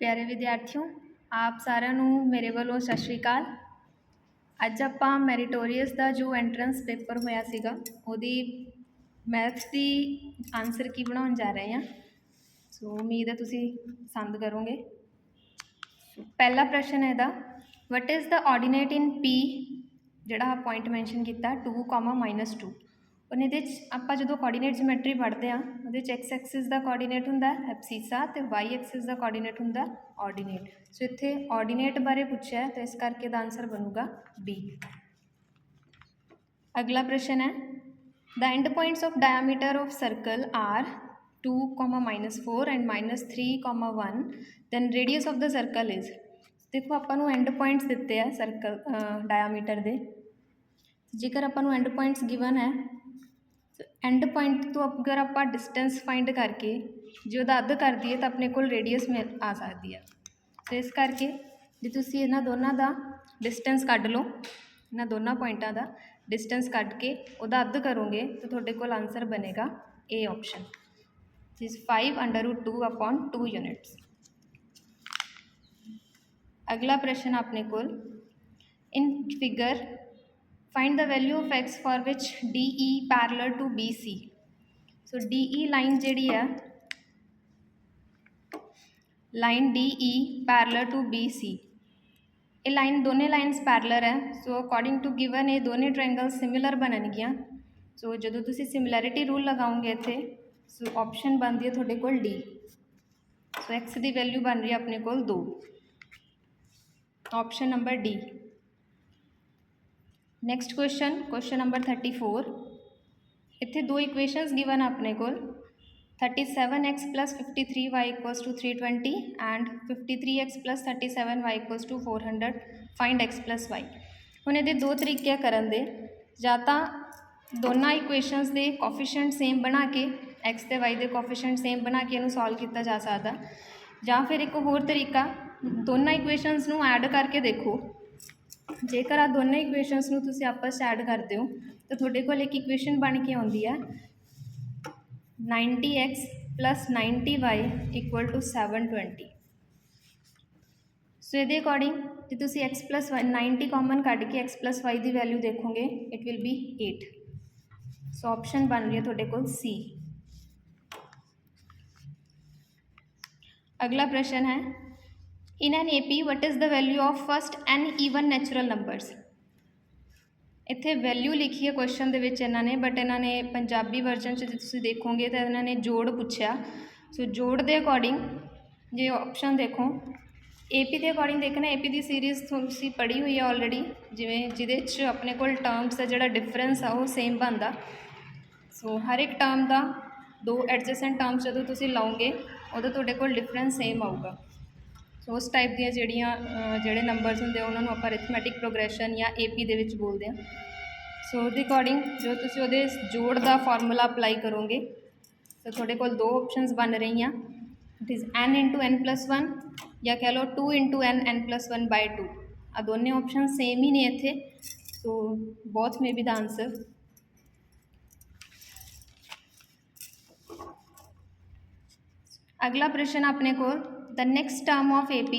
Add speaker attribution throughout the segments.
Speaker 1: ਪਿਆਰੇ ਵਿਦਿਆਰਥੀਓ ਆਪ ਸਾਰਿਆਂ ਨੂੰ ਮੇਰੇ ਵੱਲੋਂ ਸਤਿ ਸ਼੍ਰੀ ਅਕਾਲ। ਅੱਜ ਆਪਾਂ ਮੈਰੀਟੋਰੀਅਸ ਦਾ ਜੋ ਐਂਟਰੈਂਸ ਪੇਪਰ ਹੋਇਆ ਸੀਗਾ ਉਹਦੀ ਮੈਥਸ ਦੀ ਆਨਸਰ ਕੀ ਬਣਾਉਣ ਜਾ ਰਹੇ ਹਾਂ। ਸੋ ਉਮੀਦ ਹੈ ਤੁਸੀਂ ਪਸੰਦ ਕਰੋਗੇ। ਪਹਿਲਾ ਪ੍ਰਸ਼ਨ ਹੈ ਇਹਦਾ ਵਟ ਇਜ਼ ਦਾ ਆਰਡੀਨੇਟ ਇਨ ਪੀ ਜਿਹੜਾ ਪੁਆਇੰਟ ਮੈਂਸ਼ਨ ਕੀਤਾ 2, -2 ਉਹਨੇ ਇਹਦੇ 'ਚ, ਆਪਾਂ ਜਦੋਂ ਕੋਆਰਡੀਨੇਟ ਜਿਓਮੈਟਰੀ ਪੜ੍ਹਦੇ ਆ ਉਹਦੇ 'ਚ x ਐਕਸਿਸ ਦਾ ਕੋਆਰਡੀਨੇਟ ਹੁੰਦਾ ਐਬਸੀਸਾ ਤੇ y ਐਕਸਿਸ ਦਾ ਕੋਆਰਡੀਨੇਟ ਹੁੰਦਾ ਆਰਡੀਨੇਟ ਸੋ ਇੱਥੇ ਆਰਡੀਨੇਟ ਬਾਰੇ ਪੁੱਛਿਆ ਤਾਂ ਇਸ ਕਰਕੇ ਦਾ ਆਨਸਰ ਬਣੂਗਾ B. ਅਗਲਾ ਪ੍ਰਸ਼ਨ ਹੈ, the end points of diameter of circle are 2 comma minus 4 and minus 3 comma 1 then radius of the circle is ਦੇਖੋ, ਆਪਾਂ ਨੂੰ ਐਂਡ ਪੁਆਇੰਟਸ ਦਿੱਤੇ ਆ ਸਰਕਲ ਡਾਇਆਮੀਟਰ ਦੇ। ਜੇਕਰ ਆਪਾਂ ਨੂੰ ਐਂਡ ਪੁਆਇੰਟਸ ਗਿਵਨ ਹੈ ਐਂਡ ਪੁਆਇੰਟ ਤੋਂ ਅਗਰ ਆਪਾਂ ਡਿਸਟੈਂਸ ਫਾਈਂਡ ਕਰਕੇ ਜੇ ਉਹਦਾ ਅੱਧ ਕਰ ਦਈਏ ਤਾਂ ਆਪਣੇ ਕੋਲ ਰੇਡੀਅਸ ਮਿਲ ਆ ਸਕਦੀ ਹੈ ਤੇ ਇਸ ਕਰਕੇ ਜੇ ਤੁਸੀਂ ਇਹਨਾਂ ਦੋਨਾਂ ਦਾ ਡਿਸਟੈਂਸ ਕੱਢ ਲਓ ਇਹਨਾਂ ਦੋਨਾਂ ਪੁਆਇੰਟਾਂ ਦਾ ਡਿਸਟੈਂਸ ਕੱਢ ਕੇ ਉਹਦਾ ਅੱਧ ਕਰੋਗੇ ਤਾਂ ਤੁਹਾਡੇ ਕੋਲ ਆਨਸਰ ਬਣੇਗਾ ਏ ਆਪਸ਼ਨ ਇਸ 5 ਅੰਡਰ ਰੂਟ 2 ਅਪੋਨ 2 ਯੂਨਿਟਸ ਅਗਲਾ ਪ੍ਰਸ਼ਨ ਆਪਣੇ ਕੋਲ in figure find the value of x for which DE parallel to BC so DE line ਜਿਹੜੀ ਹੈ line DE parallel to BC ਇਹ ਲਾਈਨ ਦੋਨੇ ਲਾਈਨਸ ਪੈਰਲਰ ਹੈ ਸੋ ਅਕੋਰਡਿੰਗ ਟੂ ਗਿਵਨ ਇਹ ਦੋਨੇ ਟ੍ਰਾਇੰਗਲ ਸਿਮਿਲਰ ਬਣਨਗੀਆਂ ਸੋ ਜਦੋਂ ਤੁਸੀਂ ਸਿਮਿਲੈਰਿਟੀ ਰੂਲ ਲਗਾਓਗੇ ਇੱਥੇ ਸੋ ਆਪਸ਼ਨ ਬਣਦੀ ਹੈ ਤੁਹਾਡੇ ਕੋਲ D. ਸੋ x ਦੀ ਵੈਲਿਊ ਬਣ ਰਹੀ ਹੈ ਆਪਣੇ ਕੋਲ 2 option number D next question question number 34 ਇੱਥੇ ਦੋ ਇਕੁਏਸ਼ਨਸ ਗਿਵਨ ਆਪਣੇ ਕੋਲ। 37x 53y 320 and 53x 37y 400 find x y ਹੁਣ ਇਹਦੇ ਦੋ ਤਰੀਕੇ ਆ ਕਰਨ ਦੇ। ਜਾਂ ਤਾਂ ਦੋਨਾਂ ਇਕੁਏਸ਼ਨਸ ਦੇ ਕੋਫੀਸ਼ੀਐਂਟ ਸੇਮ ਬਣਾ ਕੇ, x ਤੇ y ਦੇ ਕੋਫੀਸ਼ੀਐਂਟ ਸੇਮ ਬਣਾ ਕੇ ਇਹਨੂੰ ਸੋਲਵ ਕੀਤਾ ਜਾ ਸਕਦਾ। ਜਾਂ ਫਿਰ ਇੱਕ ਹੋਰ ਤਰੀਕਾ, ਦੋਨਾਂ ਇਕੁਏਸ਼ਨਸ ਨੂੰ ਐਡ ਕਰਕੇ ਦੇਖੋ। ਜੇਕਰ ਆ ਦੋਨੇ ਇਕੁਏਸ਼ਨਸ ਨੂੰ ਤੁਸੀਂ ਆਪਸ 'ਚ ਐਡ ਕਰਦੇ ਹੋ, ਤਾਂ ਤੁਹਾਡੇ ਕੋਲ ਇੱਕ ਇਕੁਏਸ਼ਨ ਬਣ ਕੇ ਆਉਂਦੀ ਹੈ 90x 90y 720 ਸੋ ਇਹਦੇ ਅਕੋਰਡਿੰਗ ਜੇ ਤੁਸੀਂ x 90 ਕਾਮਨ ਕੱਢ ਕੇ x y ਦੀ ਵੈਲਿਊ ਦੇਖੋਗੇ it will be 8 so option ਬਣ ਰਹੀ ਹੈ ਤੁਹਾਡੇ ਕੋਲ C ਅਗਲਾ ਪ੍ਰਸ਼ਨ ਹੈ in an AP what is the value of first n even natural numbers? ਇੱਥੇ ਵੈਲਿਊ ਲਿਖੀ ਹੈ ਕੁਐਸਚਨ ਦੇ ਵਿੱਚ ਇਹਨਾਂ ਨੇ ਬਟ ਇਹਨਾਂ ਨੇ ਪੰਜਾਬੀ ਵਰਜ਼ਨ 'ਚ ਜੇ ਤੁਸੀਂ ਦੇਖੋਗੇ ਤਾਂ ਇਹਨਾਂ ਨੇ ਜੋੜ ਪੁੱਛਿਆ। ਸੋ ਜੋੜ ਦੇ ਅਕੋਰਡਿੰਗ ਜੇ ਆਪਸ਼ਨ ਦੇਖੋ ਏਪੀ ਦੇ ਅਕੋਰਡਿੰਗ ਦੇਖਣਾ ਏਪੀ ਦੀ ਸੀਰੀਜ਼ ਤੁਸੀਂ ਪੜ੍ਹੀ ਹੋਈ ਹੈ ਆਲਰੇਡੀ ਜਿਵੇਂ ਜਿਹਦੇ 'ਚ ਆਪਣੇ ਕੋਲ ਟਰਮਸ ਦਾ ਜਿਹੜਾ ਡਿਫਰੈਂਸ ਆ ਉਹ ਸੇਮ ਬਣਦਾ। ਸੋ ਹਰ ਇੱਕ ਟਰਮ ਦਾ ਦੋ ਐਡਜੈਸੈਂਟ ਟਰਮਸ ਜਦੋਂ ਤੁਸੀਂ ਲਾਓਗੇ, ਉਹਦਾ ਤੁਹਾਡੇ ਕੋਲ ਡਿਫਰੈਂਸ ਸੇਮ ਆਊਗਾ। ਉਸ ਟਾਈਪ ਦੀਆਂ ਜਿਹੜੀਆਂ ਜਿਹੜੇ ਨੰਬਰਸ ਹੁੰਦੇ ਆ, ਉਹਨਾਂ ਨੂੰ ਆਪਾਂ ਅਰਿਥਮੈਟਿਕ ਪ੍ਰੋਗਰੈਸ਼ਨ ਜਾਂ ਏਪੀ ਦੇ ਵਿੱਚ ਬੋਲਦੇ ਆ। ਸੋ ਉਹਦੇ ਅਕੋਰਡਿੰਗ ਜੋ ਤੁਸੀਂ ਉਹਦੇ ਜੋੜ ਦਾ ਫਾਰਮੂਲਾ ਅਪਲਾਈ ਕਰੋਗੇ, ਤਾਂ ਤੁਹਾਡੇ ਕੋਲ ਦੋ ਆਪਸ਼ਨਸ ਬਣ ਰਹੀਆਂ। It is n into n plus 1 ਜਾਂ ਕਹਿ ਲਓ 2 into n n plus 1 by 2 ਆ ਦੋਨੇ ਆਪਸ਼ਨ ਸੇਮ ਹੀ ਨੇ ਇੱਥੇ। ਸੋ ਬੋਥ ਮੇ ਬੀ ਦਾ ਆਨਸਰ ਅਗਲਾ ਪ੍ਰਸ਼ਨ ਆਪਣੇ ਕੋਲ। The next term of AP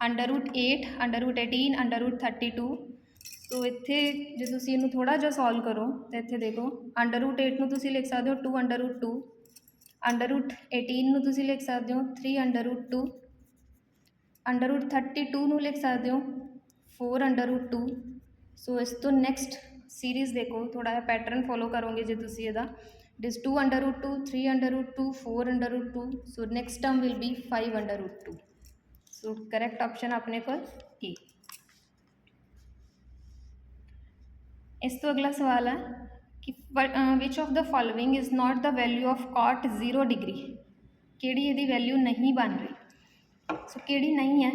Speaker 1: under root 8 under root 18 under root 32 so ਇੱਥੇ ਜੇ ਤੁਸੀਂ ਇਹਨੂੰ ਥੋੜਾ ਜਿਹਾ ਸੋਲਵ ਕਰੋ, ਤਾਂ ਇੱਥੇ ਦੇਖੋ ਅੰਡਰ ਰੂਟ 8 ਨੂੰ ਤੁਸੀਂ ਲਿਖ ਸਕਦੇ ਹੋ 2 ਅੰਡਰ ਰੂਟ 2 ਅੰਡਰ ਰੂਟ 18 ਨੂੰ ਤੁਸੀਂ ਲਿਖ ਸਕਦੇ ਹੋ 3 ਅੰਡਰ ਰੂਟ 2 ਅੰਡਰ ਰੂਟ 32 ਨੂੰ ਲਿਖ ਸਕਦੇ ਹੋ 4 ਅੰਡਰ ਰੂਟ 2 ਸੋ ਇਸ ਤੋਂ ਨੈਕਸਟ ਸੀਰੀਜ਼ ਦੇਖੋ ਥੋੜਾ ਜਿਹਾ ਪੈਟਰਨ ਫੋਲੋ ਕਰੋਗੇ ਜੇ ਤੁਸੀਂ ਇਹਦਾ। it is 2 under root 2 3 under root 2 4 under root 2 so next term will be 5 under root 2 so correct option ਆਪਣੇ ਕੋਲ A ਇਸ ਤੋਂ ਅਗਲਾ ਸਵਾਲ ਹੈ ਕਿ which of the following is not the value of cot 0 degree ਕਿਹੜੀ ਇਹਦੀ ਵੈਲਿਊ ਨਹੀਂ ਬਣ ਰਹੀ ਸੋ ਕਿਹੜੀ ਨਹੀਂ ਹੈ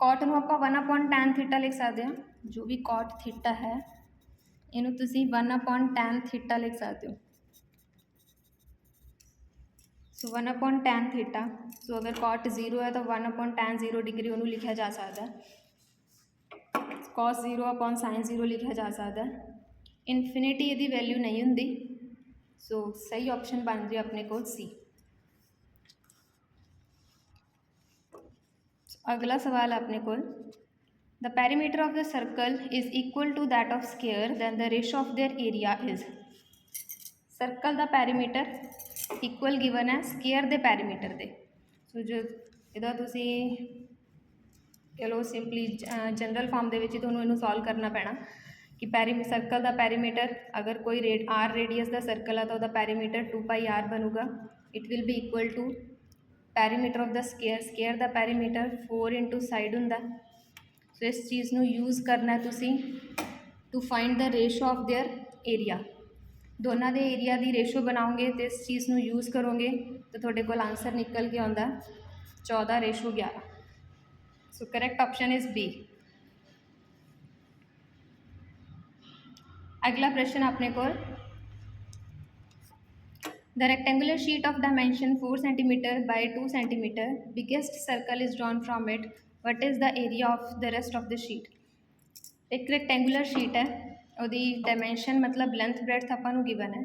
Speaker 1: cot ਨੂੰ ਆਪਾਂ 1 upon tan theta ਲਿਖ ਸਕਦੇ ਹਾਂ ਜੋ ਵੀ cot theta ਹੈ ਇਹਨੂੰ ਤੁਸੀਂ 1 upon tan theta ਲਿਖ ਸਕਦੇ ਹੋ So 1 upon tan theta so ਅਗਰ cot 0 ਹੈ ਤਾਂ 1 ਅਪੋਨ tan 0 ਡਿਗਰੀ ਉਹਨੂੰ ਲਿਖਿਆ ਜਾ ਸਕਦਾ ਹੈ cos 0 ਅਪੋਨ sin 0 ਲਿਖਿਆ ਜਾ ਸਕਦਾ ਹੈ ਇਨਫਿਨਿਟੀ ਇਹਦੀ ਵੈਲਿਊ ਨਹੀਂ ਹੁੰਦੀ ਸੋ ਸਹੀ ਆਪਸ਼ਨ ਬਣ ਰਹੀ ਆਪਣੇ ਕੋਲ ਸੀ ਅਗਲਾ ਸਵਾਲ ਆਪਣੇ ਕੋਲ the perimeter of the circle is equal to that of square then the ratio of their area is circle the perimeter equal given ਹੈ ਸਕੁਅਰ ਦੇ ਪੈਰੀਮੀਟਰ ਦੇ ਸੋ ਜੋ ਇਹਦਾ ਤੁਸੀਂ ਚਲੋ ਸਿੰਪਲੀ ਜਨਰਲ ਫਾਰਮ ਦੇ ਵਿੱਚ ਹੀ ਤੁਹਾਨੂੰ ਇਹਨੂੰ ਸੋਲਵ ਕਰਨਾ ਪੈਣਾ ਕਿ ਪੈਰੀ ਸਰਕਲ ਦਾ ਪੈਰੀਮੀਟਰ ਅਗਰ ਕੋਈ ਰੇਡ r ਰੇਡੀਅਸ ਦਾ ਸਰਕਲ ਆ ਤਾਂ ਉਹਦਾ ਪੈਰੀਮੀਟਰ 2 ਪਾਈ r ਬਣੂਗਾ it will be equal to perimeter of the square square the perimeter 4 into side ਹੁੰਦਾ ਸੋ ਇਸ ਚੀਜ਼ ਨੂੰ ਯੂਜ਼ ਕਰਨਾ ਹੈ ਤੁਸੀਂ to find the ratio of their area ਦੋਨਾਂ ਦੇ ਏਰੀਆ ਦੀ ਰੇਸ਼ੋ ਬਣਾਓਗੇ ਤੇ ਇਸ ਚੀਜ਼ ਨੂੰ ਯੂਜ਼ ਕਰੋਗੇ ਤਾਂ ਤੁਹਾਡੇ ਕੋਲ ਆਨਸਰ ਨਿਕਲ ਕੇ ਆਉਂਦਾ 14 ratio 11 so correct option is B ਅਗਲਾ ਪ੍ਰਸ਼ਨ ਆਪਣੇ ਕੋਲ The rectangular sheet of dimension 4 cm by 2 cm, biggest circle is drawn from it. What is the area of the rest of the sheet? ਇੱਕ rectangular sheet ਹੈ ਉਹਦੀ dimension ਮਤਲਬ length breadth ਆਪਾਂ ਨੂੰ ਗਿਵਨ ਹੈ।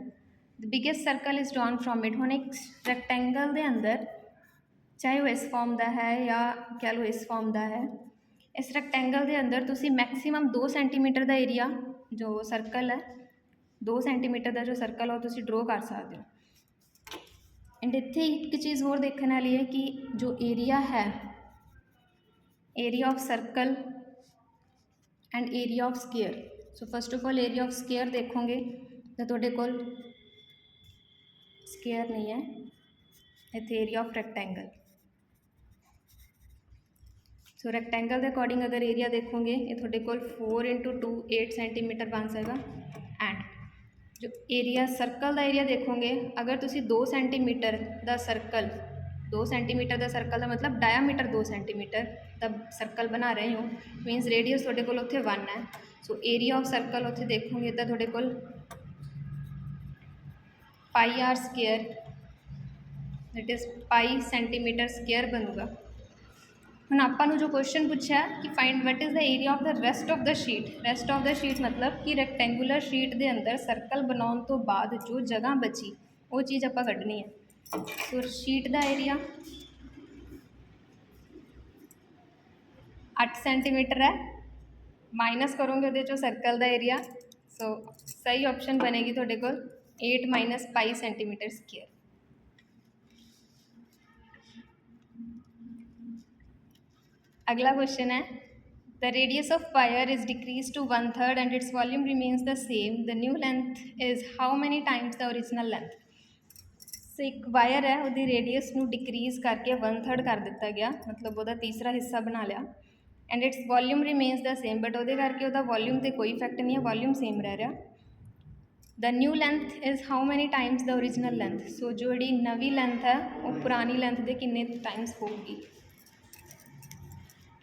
Speaker 1: The biggest circle is drawn from it ਹੁਣ ਇੱਕ rectangle ਦੇ ਅੰਦਰ ਚਾਹੇ ਉਹ ਇਸ ਫਾਰਮ ਦਾ ਹੈ ਜਾਂ ਕਹਿ ਲਓ ਇਸ ਫਾਰਮ ਦਾ ਹੈ, ਇਸ ਰੈਕਟੈਂਗਲ ਦੇ ਅੰਦਰ ਤੁਸੀਂ ਮੈਕਸਿਮਮ 2 ਸੈਂਟੀਮੀਟਰ ਦਾ ਏਰੀਆ ਜੋ ਸਰਕਲ ਹੈ 2 ਸੈਂਟੀਮੀਟਰ ਦਾ ਜੋ ਸਰਕਲ ਹੈ ਉਹ ਤੁਸੀਂ ਡਰੋ ਕਰ ਸਕਦੇ ਹੋ। ਐਂਡ ਇੱਥੇ ਇੱਕ ਚੀਜ਼ ਹੋਰ ਦੇਖਣ ਵਾਲੀ ਹੈ ਕਿ ਜੋ ਏਰੀਆ ਹੈ area of circle and area of square so first of all area of square ਦੇਖੋਗੇ ਤਾਂ ਤੁਹਾਡੇ ਕੋਲ ਸਕੁਅਰ ਨਹੀਂ ਹੈ ਇੱਥੇ area of rectangle so rectangle ਦੇ ਅਕੋਰਡਿੰਗ ਅਗਰ ਏਰੀਆ ਦੇਖੋਗੇ ਇਹ ਤੁਹਾਡੇ ਕੋਲ 4 2 8 ਸੈਂਟੀਮੀਟਰ ਬਣ ਸਕਦਾ ਐਂਡ ਜੋ ਏਰੀਆ ਸਰਕਲ ਦਾ ਏਰੀਆ ਦੇਖੋਗੇ ਅਗਰ ਤੁਸੀਂ 2 ਸੈਂਟੀਮੀਟਰ ਦਾ ਸਰਕਲ 2 ਸੈਂਟੀਮੀਟਰ ਦਾ ਸਰਕਲ ਦਾ ਮਤਲਬ ਡਾਇਆਮੀਟਰ 2 ਸੈਂਟੀਮੀਟਰ ਦਾ ਸਰਕਲ ਬਣਾ ਰਹੇ ਹੋ ਮੀਨਸ ਰੇਡੀਅਸ ਤੁਹਾਡੇ ਕੋਲ ਉੱਥੇ 1 ਹੈ ਸੋ ਏਰੀਆ ਆਫ ਸਰਕਲ ਉੱਥੇ ਦੇਖੋਗੇ ਤਾਂ ਤੁਹਾਡੇ ਕੋਲ pi R square that is pi centimetre square ਬਣੂਗਾ। ਹੁਣ ਆਪਾਂ ਨੂੰ ਜੋ ਕੁਐਸਚਨ ਪੁੱਛਿਆ ਕਿ find what is the area of the rest of the sheet rest of the sheet ਮਤਲਬ ਕਿ ਰੈਕਟੈਂਗੂਲਰ ਸ਼ੀਟ ਦੇ ਅੰਦਰ ਸਰਕਲ ਬਣਾਉਣ ਤੋਂ ਬਾਅਦ ਜੋ ਜਗ੍ਹਾ ਬਚੀ, ਉਹ ਚੀਜ਼ ਆਪਾਂ ਕੱਢਣੀ ਹੈ। ਸੋ ਸ਼ੀਟ ਦਾ ਏਰੀਆ 8 ਸੈਂਟੀਮੀਟਰ ਹੈ। ਮਾਈਨਸ ਕਰੋਗੇ ਉਹਦੇ ਚੋਂ ਸਰਕਲ ਦਾ ਏਰੀਆ ਸੋ ਸਹੀ ਆਪਸ਼ਨ ਬਣੇਗੀ ਤੁਹਾਡੇ ਕੋਲ 8 ਮਾਈਨਸ ਪਾਈ ਸੈਂਟੀਮੀਟਰ ਸਕੁਅਰ ਅਗਲਾ ਕੁਐਸਚਨ ਹੈ The radius of fire is decreased to one third and its volume remains the same. The new length is how many times the original length? So ਇੱਕ wire ਹੈ ਉਹਦੀ radius ਨੂੰ decrease ਕਰਕੇ 1/3 ਕਰ ਦਿੱਤਾ ਗਿਆ ਮਤਲਬ ਉਹਦਾ ਤੀਸਰਾ ਹਿੱਸਾ ਬਣਾ ਲਿਆ and its volume remains the same but ਉਹਦੇ ਕਰਕੇ ਉਹਦਾ ਵੋਲਿਊਮ ਤੇ ਕੋਈ ਇਫੈਕਟ ਨਹੀਂ ਹੈ ਵੋਲਿਊਮ ਸੇਮ ਰਹਿ ਰਿਹਾ। The new length is how many times the original length so ਜਿਹੜੀ ਨਵੀਂ ਲੈਂਥ ਹੈ, ਉਹ ਪੁਰਾਣੀ ਲੈਂਥ ਦੇ ਕਿੰਨੇ ਟਾਈਮਸ ਹੋਊਗੀ?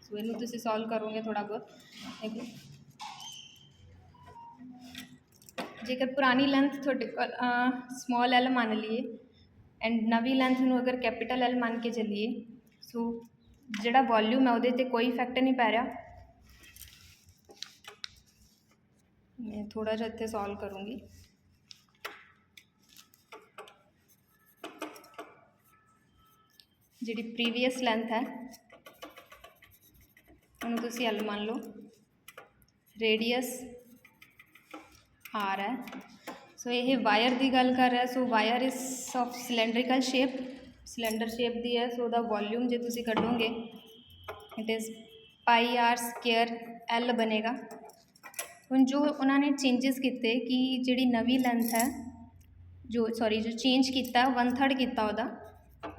Speaker 1: ਸੋ ਇਹਨੂੰ ਤੁਸੀਂ ਸੋਲਵ ਕਰੋਗੇ ਥੋੜਾ ਬਹੁਤ। ਦੇਖੋ। ਜੇਕਰ ਪੁਰਾਣੀ ਲੈਂਥ ਤੁਹਾਡੇ ਕੋਲ ਸਮਾਲ ਐਲ ਮੰਨ ਲਈਏ ਐਂਡ ਨਵੀਂ ਲੈਂਥ ਨੂੰ ਅਗਰ ਕੈਪੀਟਲ ਐਲ ਮੰਨ ਕੇ ਚੱਲੀਏ ਸੋ ਜਿਹੜਾ ਵੋਲਿਊਮ ਹੈ ਉਹਦੇ ਤੇ ਕੋਈ ਇਫੈਕਟ ਨਹੀਂ ਪੈ ਰਿਹਾ। ਮੈਂ ਥੋੜਾ ਜਿਹਾ ਇੱਥੇ ਸੋਲਵ ਕਰੂੰਗੀ। ਜਿਹੜੀ ਪ੍ਰੀਵੀਅਸ ਲੈਂਥ ਹੈ, ਉਹਨੂੰ ਤੁਸੀਂ ਐਲ ਮੰਨ ਲਓ। ਰੇਡੀਅਸ ਆਰ ਹੈ। ਸੋ ਇਹ ਵਾਇਰ ਦੀ ਗੱਲ ਕਰ ਰਿਹਾ। So wire is of cylindrical shape cylinder shape ਦੀ ਹੈ ਸੋ ਉਹਦਾ ਵੋਲਿਊਮ ਜੇ ਤੁਸੀਂ ਕੱਢੋਗੇ it is pi R square L ਬਣੇਗਾ। ਹੁਣ ਜੋ ਉਹਨਾਂ ਨੇ ਚੇਂਜਸ ਕੀਤੇ ਕਿ ਜਿਹੜੀ ਨਵੀਂ ਲੈਂਥ ਹੈ, ਜੋ ਸੌਰੀ ਜੋ ਚੇਂਜ ਕੀਤਾ ਵਨ ਥਰਡ ਕੀਤਾ ਉਹਦਾ।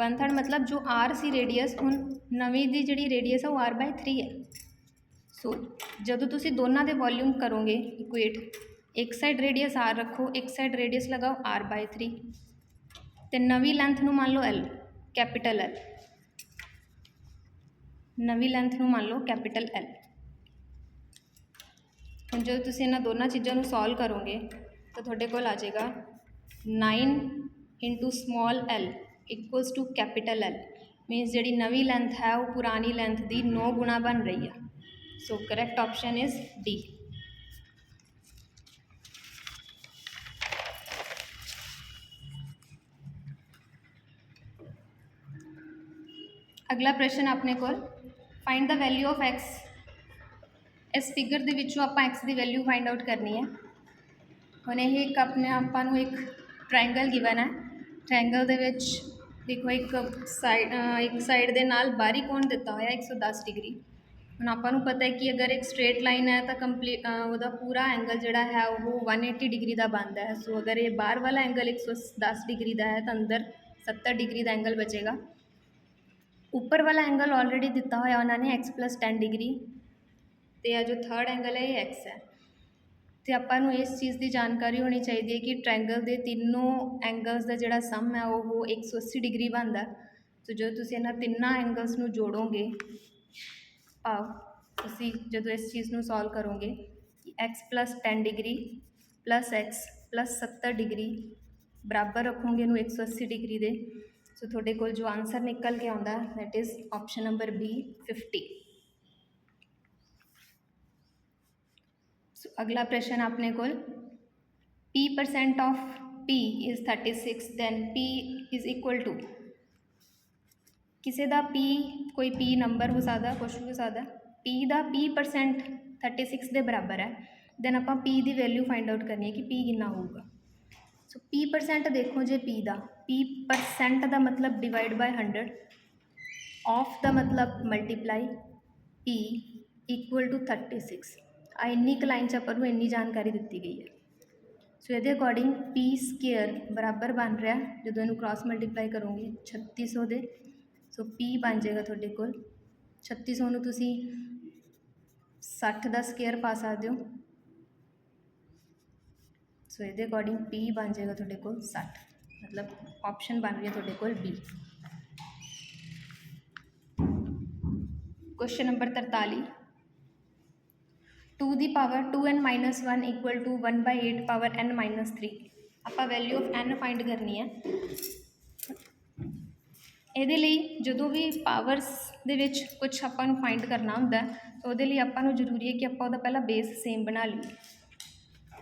Speaker 1: ਵਨ ਥਰਡ ਮਤਲਬ ਜੋ ਆਰ ਸੀ ਰੇਡੀਅਸ ਹੁਣ ਨਵੀਂ ਦੀ ਜਿਹੜੀ ਰੇਡੀਅਸ ਹੈ, ਉਹ ਆਰ ਬਾਈ 3 ਹੈ। ਸੋ ਜਦੋਂ ਤੁਸੀਂ ਦੋਨਾਂ ਦੇ ਵੋਲਿਊਮ ਕਰੋਗੇ ਇਕੁਏਟ ਇੱਕ ਸਾਈਡ ਰੇਡੀਅਸ ਆਰ ਰੱਖੋ, ਇੱਕ ਸਾਈਡ ਰੇਡੀਅਸ ਲਗਾਓ ਆਰ ਬਾਈ 3 ਤੇ ਨਵੀਂ ਲੈਂਥ ਨੂੰ ਮੰਨ ਲਓ ਐਲ ਕੈਪੀਟਲ ਐਲ ਨਵੀਂ ਲੈਂਥ ਨੂੰ ਮੰਨ ਲਓ ਕੈਪੀਟਲ ਐਲ ਹੁਣ ਜਦੋਂ ਤੁਸੀਂ ਇਹਨਾਂ ਦੋਨਾਂ ਚੀਜ਼ਾਂ ਨੂੰ ਸੋਲਵ ਕਰੋਗੇ, ਤਾਂ ਤੁਹਾਡੇ ਕੋਲ ਆ ਜਾਏਗਾ 9 into small L equals to capital L means ਜਿਹੜੀ ਨਵੀਂ ਲੈਂਥ ਹੈ, ਉਹ ਪੁਰਾਣੀ ਲੈਂਥ ਦੀ 9 ਗੁਣਾ ਬਣ ਰਹੀ ਆ। So correct option is D ਅਗਲਾ ਪ੍ਰਸ਼ਨ ਆਪਣੇ ਕੋਲ। Find the value of x ਇਸ ਫਿਗਰ ਦੇ ਵਿੱਚੋਂ ਆਪਾਂ x ਦੀ ਵੈਲਿਊ ਫਾਈਂਡ ਆਊਟ ਕਰਨੀ ਹੈ। ਹੁਣ ਇਹ ਇੱਕ ਆਪਣੇ ਆਪਾਂ ਨੂੰ ਇੱਕ ਟ੍ਰਾਇੰਗਲ ਗਿਵਨ ਹੈ। ਟ੍ਰਾਇੰਗਲ ਦੇ ਵਿੱਚ ਦੇਖੋ ਇੱਕ ਸਾਈਡ ਇੱਕ ਸਾਈਡ ਦੇ ਨਾਲ ਬਾਹਰੀ ਕੋਣ ਦਿੱਤਾ ਹੋਇਆ 110 ਡਿਗਰੀ। ਹੁਣ ਆਪਾਂ ਨੂੰ ਪਤਾ ਹੈ ਕਿ ਅਗਰ ਇੱਕ ਸਟ੍ਰੇਟ ਲਾਈਨ ਹੈ ਤਾਂ ਕੰਪਲੀਟ ਉਹਦਾ ਪੂਰਾ ਐਂਗਲ ਜਿਹੜਾ ਹੈ ਉਹ 180 ਡਿਗਰੀ ਦਾ ਬਣਦਾ ਹੈ। ਸੋ ਅਗਰ ਇਹ ਬਾਹਰ ਵਾਲਾ ਐਂਗਲ 110 ਡਿਗਰੀ ਦਾ ਹੈ ਤਾਂ ਅੰਦਰ 70 ਡਿਗਰੀ ਦਾ ਐਂਗਲ ਬਚੇਗਾ। ਉੱਪਰ ਵਾਲਾ ਐਂਗਲ ਆਲਰੇਡੀ ਦਿੱਤਾ ਹੋਇਆ, ਉਹਨਾਂ ਨੇ x 10 ਡਿਗਰੀ ਅਤੇ ਆ ਜੋ ਥਰਡ ਐਂਗਲ ਹੈ, ਇਹ x ਹੈ। ਅਤੇ ਆਪਾਂ ਨੂੰ ਇਸ ਚੀਜ਼ ਦੀ ਜਾਣਕਾਰੀ ਹੋਣੀ ਚਾਹੀਦੀ ਹੈ ਕਿ ਟ੍ਰਾਇੰਗਲ ਦੇ ਤਿੰਨੋਂ ਐਂਗਲਸ ਦਾ ਜਿਹੜਾ ਸਮ ਹੈ, ਉਹ 180 ਡਿਗਰੀ ਬਣਦਾ। ਸੋ ਜਦੋਂ ਤੁਸੀਂ ਇਹਨਾਂ ਤਿੰਨਾਂ ਐਂਗਲਸ ਨੂੰ ਜੋੜੋਗੇ ਭਾਵ ਤੁਸੀਂ ਜਦੋਂ ਇਸ ਚੀਜ਼ ਨੂੰ ਸੋਲਵ ਕਰੋਗੇ, ਕਿ x 10 degree plus x 70 degree ਬਰਾਬਰ ਰੱਖੋਗੇ ਇਹਨੂੰ 180 ਡਿਗਰੀ ਦੇ। ਸੋ ਤੁਹਾਡੇ ਕੋਲ ਜੋ ਆਨਸਰ ਨਿਕਲ ਕੇ ਆਉਂਦਾ that is option number B 50 so ਅਗਲਾ ਪ੍ਰਸ਼ਨ ਆਪਣੇ ਕੋਲ p percent of p is 36 then p is equal to ਕਿਸੇ ਦਾ p ਕੋਈ p ਨੰਬਰ ਹੋ ਸਕਦਾ ਕੁਛ ਵੀ ਹੋ ਸਕਦਾ p ਦਾ p percent 36 ਦੇ ਬਰਾਬਰ ਹੈ ਦੈਨ ਆਪਾਂ p ਦੀ ਵੈਲਿਊ ਫਾਈਂਡ ਆਊਟ ਕਰਨੀ ਹੈ ਕਿ p ਕਿੰਨਾ ਹੋਊਗਾ ਸੋ p ਪਰਸੈਂਟ ਦੇਖੋ ਜੇ p ਦਾ p ਪਰਸੈਂਟ ਦਾ ਮਤਲਬ ਡਿਵਾਈਡ ਬਾਈ 100 ਆਫ ਦਾ ਮਤਲਬ ਮਲਟੀਪਲਾਈ p ਇਕੁਅਲ ਟੂ 36 ਆ ਇੰਨੀ ਕੁ ਲਾਈਨ 'ਚ ਆਪਾਂ ਨੂੰ ਇੰਨੀ ਜਾਣਕਾਰੀ ਦਿੱਤੀ ਗਈ ਹੈ। ਸੋ ਇਹਦੇ ਅਕੋਰਡਿੰਗ p ਸਕੁਅਰ ਬਰਾਬਰ ਬਣ ਰਿਹਾ, ਜਦੋਂ ਇਹਨੂੰ ਕ੍ਰਾਸ ਮਲਟੀਪਲਾਈ ਕਰੋਗੇ 3600 ਦੇ। ਸੋ p ਬਣ ਜਾਏਗਾ ਤੁਹਾਡੇ ਕੋਲ 3600 ਨੂੰ ਤੁਸੀਂ 60 ਦਾ ਸਕੁਅਰ ਪਾ ਸਕਦੇ ਹੋ। ਸੋ ਇਹਦੇ ਅਕੋਰਡਿੰਗ p ਬਣ ਜਾਏਗਾ ਤੁਹਾਡੇ ਕੋਲ 60 ਮਤਲਬ ਆਪਸ਼ਨ ਬਣ ਰਹੀ ਹੈ ਤੁਹਾਡੇ ਕੋਲ b question number 43 2 the power 2n minus 1 equal to 1 by 8 power n minus 3 ਆਪਾਂ ਵੈਲਿਊ ਆਫ n ਫਾਈਂਡ ਕਰਨੀ ਹੈ। ਇਹਦੇ ਲਈ ਜਦੋਂ ਵੀ ਪਾਵਰਸ ਦੇ ਵਿੱਚ ਕੁਝ ਆਪਾਂ ਨੂੰ ਫਾਈਂਡ ਕਰਨਾ ਹੁੰਦਾ ਤਾਂ ਉਹਦੇ ਲਈ ਆਪਾਂ ਨੂੰ ਜ਼ਰੂਰੀ ਹੈ ਕਿ ਆਪਾਂ ਉਹਦਾ ਪਹਿਲਾਂ ਬੇਸ ਸੇਮ ਬਣਾ ਲਈਏ।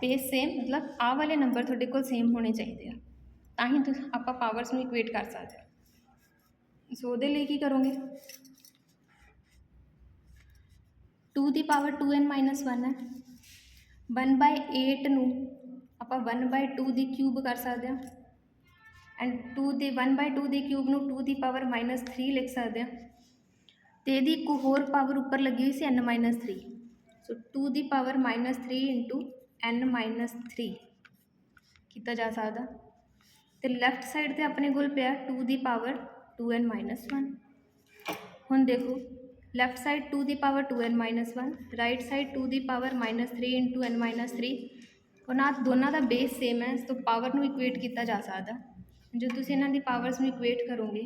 Speaker 1: ਬੇਸ ਸੇਮ ਮਤਲਬ ਆਹ ਵਾਲੇ ਨੰਬਰ ਤੁਹਾਡੇ ਕੋਲ ਸੇਮ ਹੋਣੇ ਚਾਹੀਦੇ ਆ। ਤਾਂ ਹੀ ਤੁਸ- ਆਪਾਂ ਪਾਵਰਸ ਨੂੰ ਇਕੁਏਟ ਕਰ ਸਕਦੇ ਹਾਂ ਸੋ ਉਹਦੇ ਲਈ ਕੀ ਕਰੋਗੇ? 2 ਦੀ ਪਾਵਰ 2n ਮਾਈਨਸ 1 ਹੈ। 1 ਬਾਈ 8 ਨੂੰ ਆਪਾਂ 1 ਬਾਈ 2 ਦੀ ਕਿਊਬ ਕਰ ਸਕਦੇ ਹਾਂ ਐਂਡ 2 ਦੇ 1 ਬਾਈ 2 ਦੇ ਕਿਊਬ ਨੂੰ 2 ਦੀ ਪਾਵਰ ਮਾਈਨਸ 3 ਲਿਖ ਸਕਦੇ ਹਾਂ ਤੇ ਇਹਦੀ ਇੱਕ ਹੋਰ ਪਾਵਰ ਉੱਪਰ ਲੱਗੀ ਹੋਈ ਸੀ n ਮਾਈਨਸ 3 ਸੋ 2 ਦੀ power minus 3 into n minus 3 ਕੀਤਾ ਜਾ ਸਕਦਾ। ਤੇ ਲੈਫਟ ਸਾਈਡ ਤੇ ਆਪਣੇ ਕੋਲ ਪਿਆ 2 ਦੀ ਪਾਵਰ 2n ਮਾਈਨਸ 1 ਹੁਣ ਦੇਖੋ ਲੈਫਟ ਸਾਈਡ 2 ਦੀ power 2n minus 1 right side 2 ਦੀ power minus 3 into n minus 3 ਉਹਨਾਂ ਦੋਨਾਂ ਦਾ ਬੇਸ ਸੇਮ ਹੈ ਸੋ ਪਾਵਰ ਨੂੰ ਇਕੁਏਟ ਕੀਤਾ ਜਾ ਸਕਦਾ। ਜਦੋਂ ਤੁਸੀਂ ਇਹਨਾਂ ਦੀ ਪਾਵਰਸ ਨੂੰ ਇਕੁਏਟ ਕਰੋਗੇ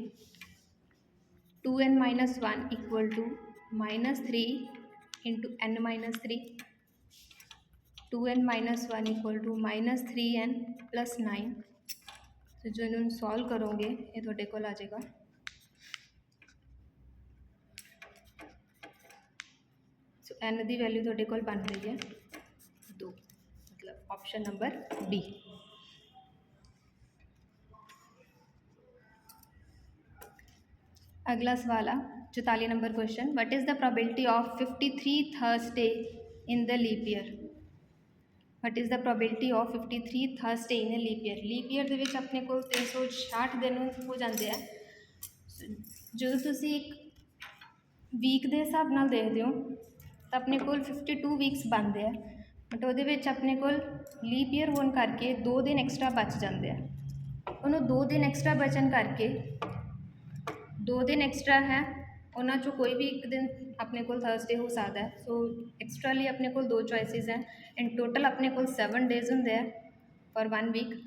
Speaker 1: 2n minus 1 equal to minus 3 into n minus 3 2n minus 1 equal to minus 3n plus 9 so ਜੋ ਇਹਨੂੰ ਸੋਲਵ ਕਰੋਗੇ ਇਹ ਤੁਹਾਡੇ ਕੋਲ ਆ ਜਾਏਗਾ ਸੋ n ਦੀ ਵੈਲਿਊ ਤੁਹਾਡੇ ਕੋਲ ਬਣ ਰਹੀ ਹੈ 2 ਮਤਲਬ ਆਪਸ਼ਨ ਨੰਬਰ ਬੀ ਅਗਲਾ ਸਵਾਲ ਆ 44 number question what is the probability of 53 Thursday in the leap year what is the probability of 53 Thursday in a leap year leap year ਦੇ ਵਿੱਚ ਆਪਣੇ ਕੋਲ 366 ਦਿਨ ਹੋ ਜਾਂਦੇ ਆ। ਜਦੋਂ ਤੁਸੀਂ ਇੱਕ ਵੀਕ ਦੇ ਹਿਸਾਬ ਨਾਲ ਦੇਖਦੇ ਹੋ, ਤਾਂ ਆਪਣੇ ਕੋਲ 52 ਵੀਕਸ ਬਣਦੇ ਆ। ਬਟ ਉਹਦੇ ਵਿੱਚ ਆਪਣੇ ਕੋਲ ਲੀਪ ਈਅਰ ਹੋਣ ਕਰਕੇ 2 ਦਿਨ ਐਕਸਟਰਾ ਬਚ ਜਾਂਦੇ ਆ। ਉਹਨੂੰ 2 ਦਿਨ ਐਕਸਟਰਾ ਬਚਣ ਕਰਕੇ 2 ਦਿਨ ਐਕਸਟਰਾ ਹੈ, ਉਹਨਾਂ ਚੋਂ ਕੋਈ ਵੀ ਇੱਕ ਦਿਨ अपने को थर्सडे हो सकता है। सो एक्स्ट्राली अपने को दो चॉइसेस हैं। एंड टोटल अपने को सैवन डेज़ होंगे फॉर वन वीक